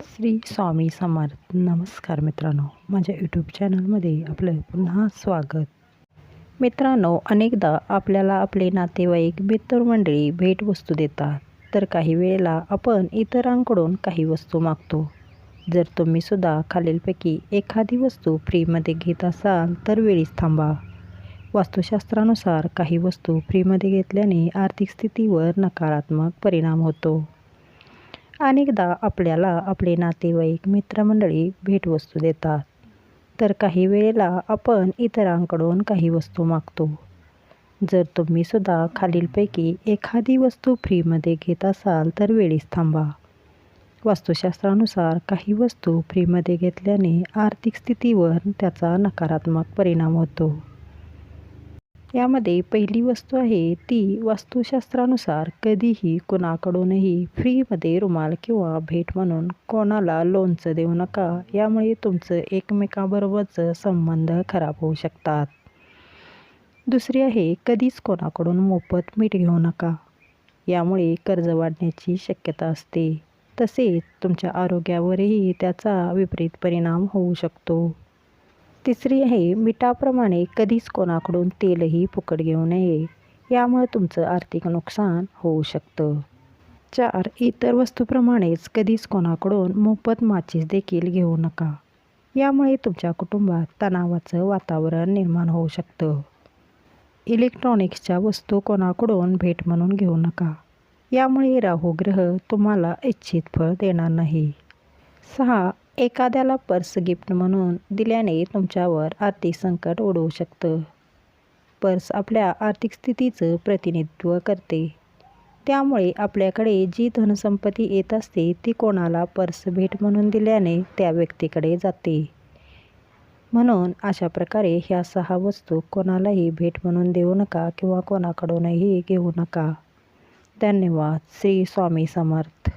श्री स्वामी समर्थ. नमस्कार मित्रांनो. माझ्या यूट्यूब चॅनलमध्ये आपलं पुन्हा स्वागत. मित्रांनो अनेकदा आपल्याला आपले नातेवाईक मित्रमंडळी भेटवस्तू देतात. तर काही वेळेला आपण इतरांकडून काही वस्तू मागतो. जर तुम्हीसुद्धा खालीलपैकी एखादी वस्तू फ्रीमध्ये घेत असाल तर वेळीच थांबा. वास्तुशास्त्रानुसार काही वस्तू फ्रीमध्ये घेतल्याने आर्थिक स्थितीवर नकारात्मक परिणाम होतो. अनेकदा आपल्याला आपले नातेवाईक मित्रमंडळी भेटवस्तू देतात. तर काही वेळेला आपण इतरांकडून काही वस्तू मागतो. जर तुम्हीसुद्धा खालीलपैकी एखादी वस्तू फ्रीमध्ये घेत असाल तर वेळीच थांबा. वास्तुशास्त्रानुसार काही वस्तू फ्रीमध्ये घेतल्याने आर्थिक स्थितीवर त्याचा नकारात्मक परिणाम होतो. यामध्ये पहिली वस्तू आहे ती वास्तुशास्त्रानुसार कधीही कुणाकडूनही फ्रीमध्ये रुमाल किंवा भेट म्हणून कोणाला लोणचं देऊ नका. यामुळे तुमचं एकमेकाबरोबरचं संबंध खराब होऊ शकतात. दुसरी आहे कधीच कोणाकडून मोफत मीठ घेऊ नका. यामुळे कर्ज वाढण्याची शक्यता असते. तसेच तुमच्या आरोग्यावरही त्याचा विपरीत परिणाम होऊ शकतो. तिसरी आहे मिठाप्रमाणे कधीच कोणाकडून तेलही फुकट घेऊ नये. यामुळे तुमचं आर्थिक नुकसान होऊ शकतं. चार इतर वस्तूप्रमाणेच कधीच कोणाकडून मोफत माचीस देखील घेऊ नका. यामुळे तुमच्या कुटुंबात तणावाचं वातावरण निर्माण होऊ शकतं. इलेक्ट्रॉनिक्सच्या वस्तू कोणाकडून भेट म्हणून घेऊ नका. यामुळे राहू ग्रह तुम्हाला इच्छित फळ देणार नाही. सहा एखाद्याला पर्स गिफ्ट म्हणून दिल्याने तुमच्यावर आर्थिक संकट ओढवू शकतं. पर्स आपल्या आर्थिक स्थितीचं प्रतिनिधित्व करते. त्यामुळे आपल्याकडे जी धनसंपत्ती येत असते ती कोणाला पर्स भेट म्हणून दिल्याने त्या व्यक्तीकडे जाते. म्हणून अशा प्रकारे ह्या सहा वस्तू कोणालाही भेट म्हणून देऊ नका किंवा कोणाकडूनही घेऊ नका. धन्यवाद. श्री स्वामी समर्थ.